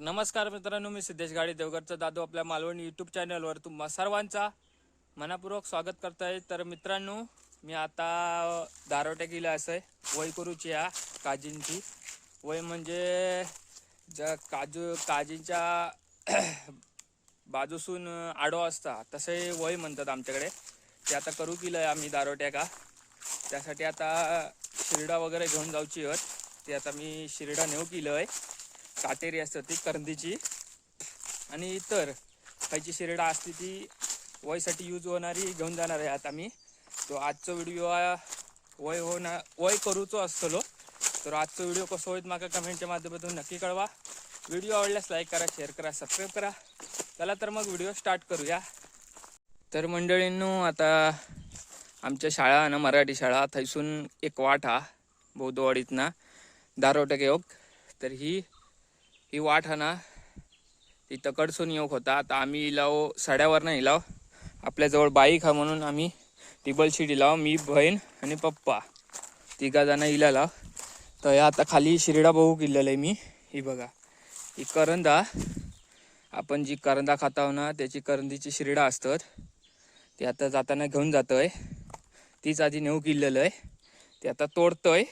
नमस्कार मित्रांनो मी सिद्धेश गाडी देवगडचा दादू. आपल्या मालवणी यूट्यूब चॅनलवर तुम्हा सर्वांचा मनापूर्वक स्वागत करताय. तर मित्रांनो मी आता दारोट्या गेला असं आहे वय करूची या काजींची. वय म्हणजे ज्या काजू काजींच्या बाजूसून आडो असता तसे वय म्हणतात आमच्याकडे. ते आता करू केलं आहे आम्ही दारोट्या का. त्यासाठी आता शिरडा वगैरे घेऊन जाऊची आहोत. ते आता मी शिरडा नेऊ केलं आहे. काटेरी असतात ती करंदीची. आणि इतर खायची शिरडा असते ती वयसाठी यूज होणारी घेऊन जाणार आहे आता मी. तो आजचा व्हिडिओ वय होणार वय करूचो असतलो. तर आजचा व्हिडिओ कसं होईल माका कमेंटच्या माध्यमातून नक्की कळवा. व्हिडिओ आवडल्यास लाईक करा शेअर करा सबस्क्राईब करा. चला तर मग व्हिडिओ स्टार्ट करूया. तर मंडळींनो आता आमच्या शाळा ना मराठी शाळा. थैसून एक वाट हा बौद्धवाडीतना. दारोटक योग तर ही ही वाट हा ना ती तकडसून येऊक होता. आता आम्ही इलाव साड्यावरनं इलाव. आपल्याजवळ बाईक हा म्हणून आम्ही टिबल शीट इलाव मी बहीण आणि पप्पा. तिघा जण इला लाव तर या आता खाली शिरडा बघू किल्लेलं आहे मी. ही बघा. ही करंदा. आपण जी करंदा खाताव हो ना त्याची करंदीची शिरडा असतात. ती आता जाताना घेऊन जातो आहे तीच आधी नेऊ किल्लेलं आहे. ते आता तोडतोय.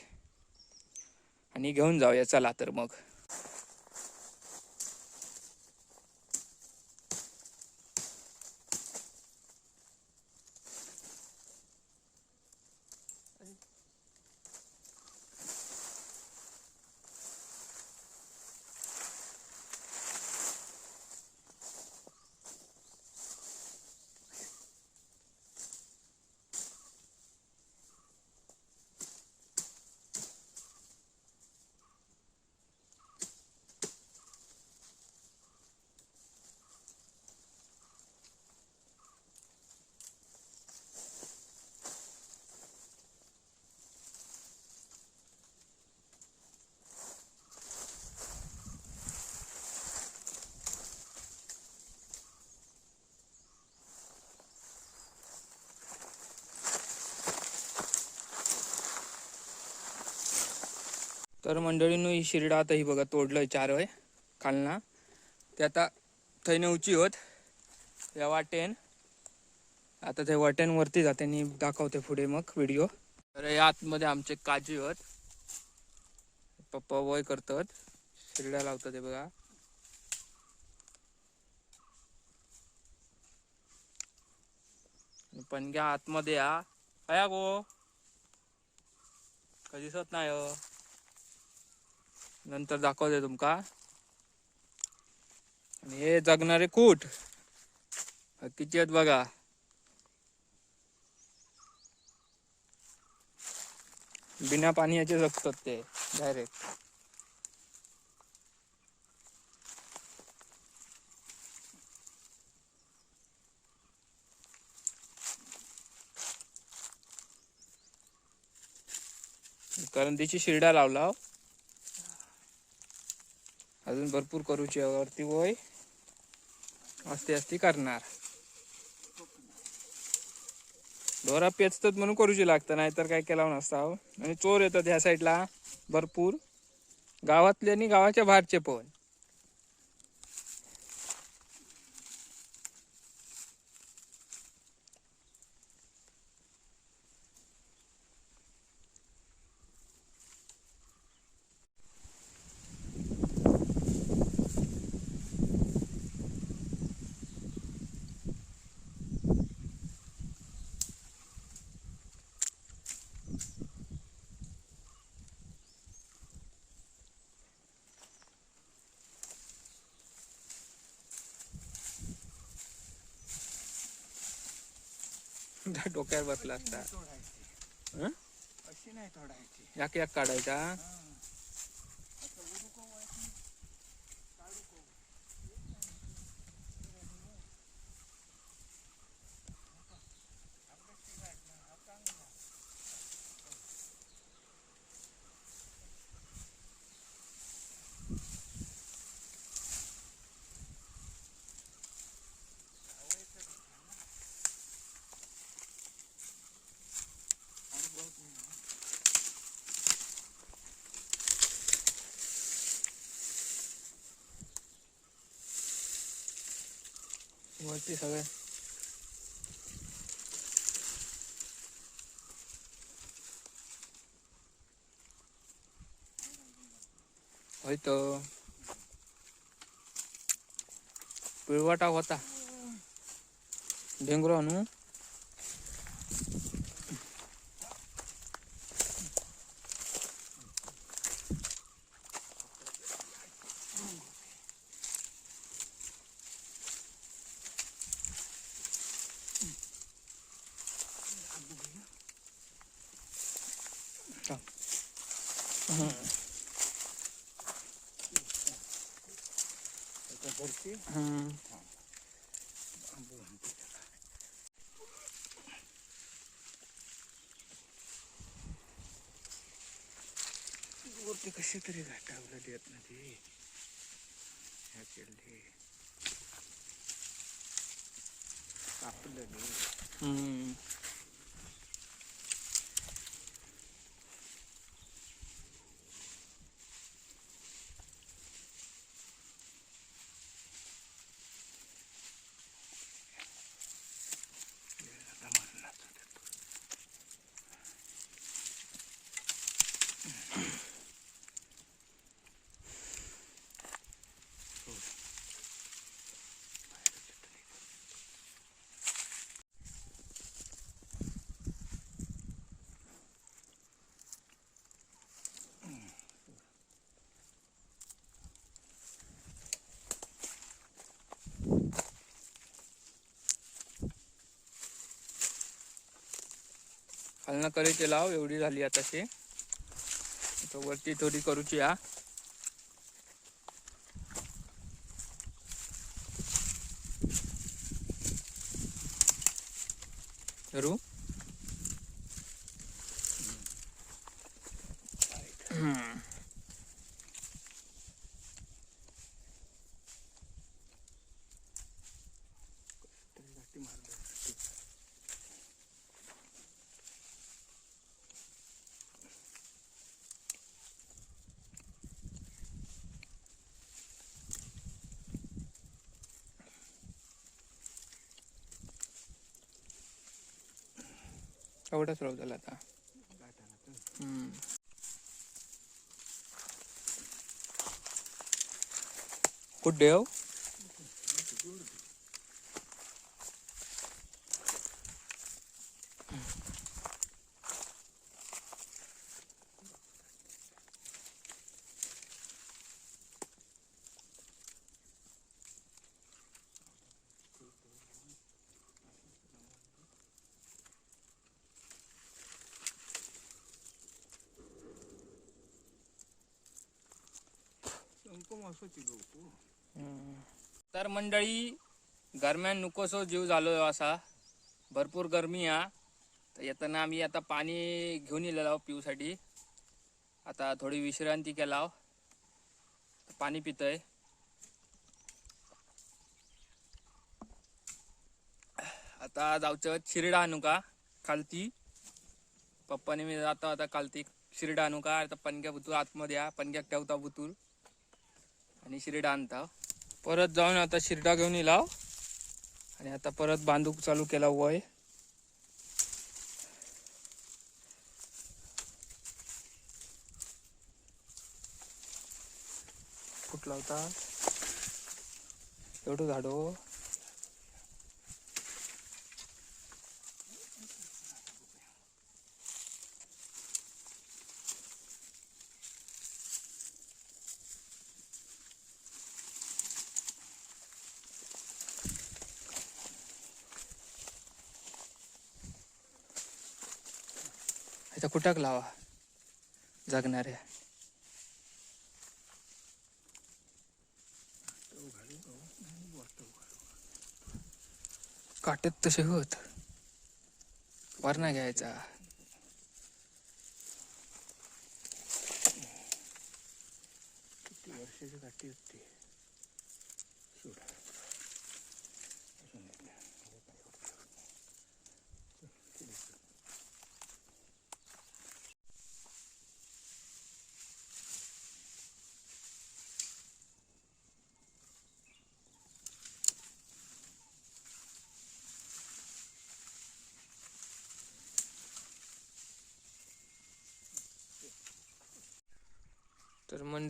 आणि घेऊन जाऊया. चला तर मग. तर मंडळींनो ही शिरडा आता ही बघा तोडलंय चार वय खालना. ते आता थंय नेऊची होत. या वाटेन आता ते वाटेनवरती जाते आणि दाखवते पुढे मग व्हिडिओ तर या आतमध्ये आमचे काजी होत. पप्पा वय करतात. शिरड्या लावतात ते बघा. पण पणग्या आतमध्ये या. काय गो. कधी दिसत नाही हो. नंतर दाखवते तुमका. आणि हे जगणारे कूट. किती आहेत बघा. बिना पाण्याचे जगतात ते डायरेक्ट करंदीची शिरडा लावला हो. अजून भरपूर करूची वरती वय. असते असती करणार. दोरा पेचतात म्हणून करूची लागतं नाहीतर काय केला नसता हो. आणि चोर येतात ह्या साईडला भरपूर. गावातले आणि गावाच्या बाहेरचे पण. डोक्यावर बसला असता. हं? अशी नाही तोडायची. याक याक काढायचा? वरती सगळे होय तो पिळवाटा होता डेंगरो आणू आता हम्म. वरती कशी तरी घाटावलं देत ना ते ह्या केले कापलं हम्म. खालना करीचे लाव एवढी झाली आता शे आता वरती थोडी करूची हा करू हम्म. एवढाच राहू झाला आता. कुठे तर मंडळी गरम्यान नुकोसो जीव झालो असा. भरपूर गरमी हा. तर येताना आम्ही आता पाणी घेऊन येलेलो पिऊसाठी. आता थोडी विश्रांती केला पाणी पितोय. आता जाऊचं शिरडा आणू का खालती. पप्पाने मी जातो आता खालती शिरडा आणू का आता पणग्या बुतूर आतमध्ये या पणग्याक ठेवता बुतूर. आणि शिरडा आणता. परत जाऊन आता शिरडा घेऊन येला आणि आता परत बांधूक चालू केला वय. कुठला होता. एवढं झाडो. ह्याचा कुटाक लावा? जगणाऱ्या काटत तसे होत. वरणा घ्यायचा. किती वर्षाची काठी होती? सोडा अजून एक द्या. हे काय होतं? किती दिवस?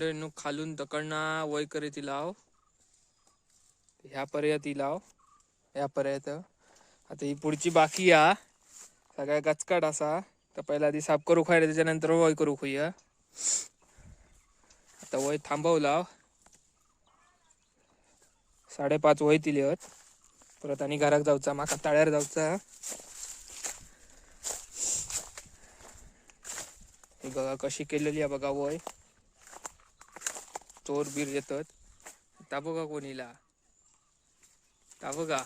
मंडळींनो खालून तकडना वय करीत लाव ह्या पर्याय ती लाव ह्या पर्यंत. आता ही पुढची बाकी या. सगळ्या गचकाट असा. तर पहिला आधी साफ करू खायला त्याच्यानंतर वय करू खुया. आता वय थांबव लाव. साडेपाच वय दिली आहेत परत आणि घराक जाऊचा माका ताळ्यार जाऊचा. बघा कशी केलेली आहे बघा वय. चोर बीर येतात. ता बघा कोणीला? ता बघा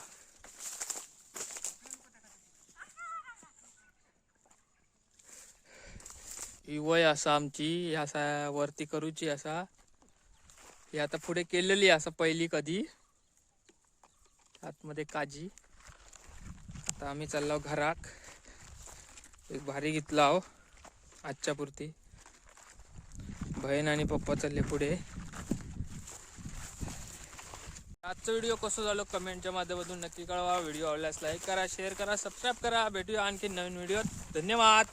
ही वय असा आमची ही असा वरती करूची असा. ही आता पुढे केलेली असा पहिली कधी. आतमध्ये काजी. आता आम्ही चाललो घराक एक भारी घेतला आहो आजच्या पुरती. बहीण आणि पप्पा चालले पुढे. आजचा व्हिडिओ कसं झालो कमेंटच्या माध्यमातून नक्की कळवा. व्हिडिओ आवडल्यास लाईक करा शेअर करा सबस्क्राईब करा. भेटूया आणखी नवीन व्हिडिओ धन्यवाद.